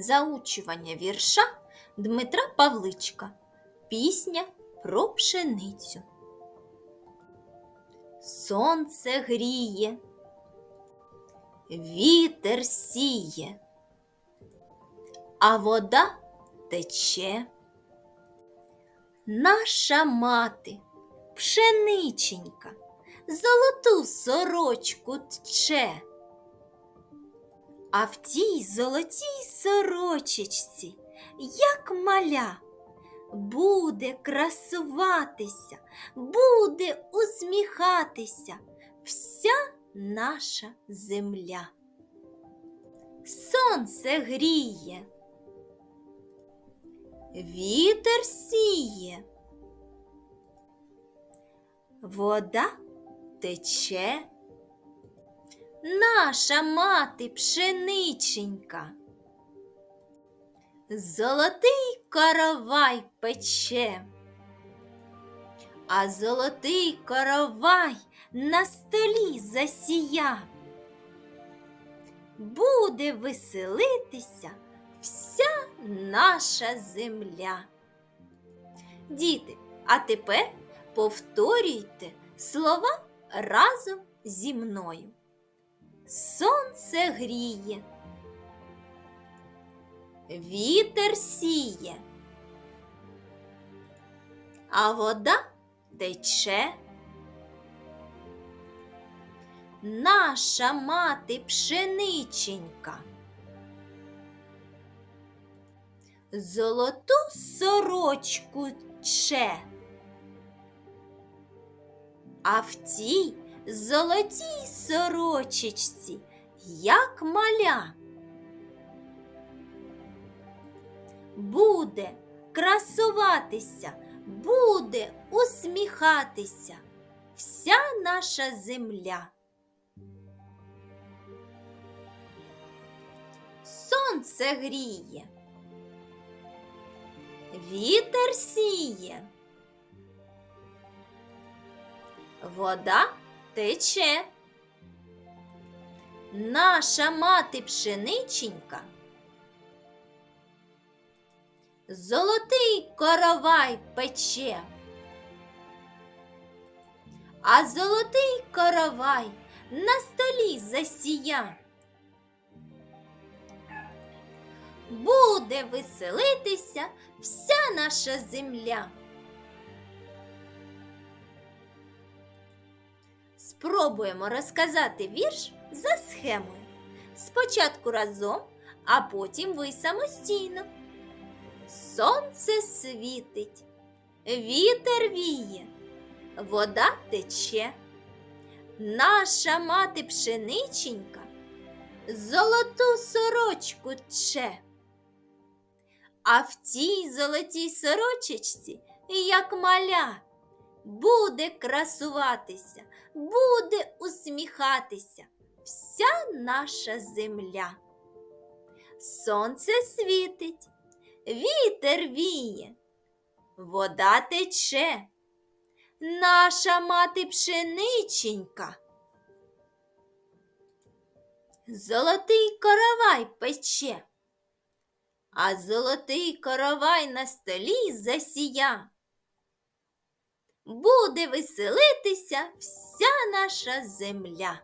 Заучування вірша Дмитра Павличка. Пісня про пшеницю. Сонце гріє, вітер сіє, а вода тече. Наша мати, пшениченька, золоту сорочку тче. А в тій золотій сорочечці, як маля, буде красуватися, буде усміхатися вся наша земля. Сонце гріє, вітер сіє, вода тече наша мати пшениченька. Золотий каравай пече, а золотий каравай на столі засія. Буде веселитися вся наша земля. Діти, а тепер повторюйте слова разом зі мною. Сонце гріє, вітер сіє, а вода тече. Наша мати пшениченька. Золоту сорочку тче, а в тій золотій сорочечці, як маля. Буде красуватися, буде усміхатися вся наша земля. Сонце гріє, вітер сіє, вода тече. Наша мати пшениченька. Золотий коровай пече. А золотий коровай на столі засія. Буде веселитися вся наша земля. Спробуємо розказати вірш за схемою. Спочатку разом, а потім ви самостійно. Сонце світить, вітер віє, вода тече. Наша мати пшениченька золоту сорочку тче. А в тій золотій сорочечці, як маля, буде красуватися, буде усміхатися вся наша земля. Сонце світить, вітер віє, вода тече, наша мати пшениченька. Золотий коровай пече, а золотий коровай на столі засія. Буде веселитися вся наша земля.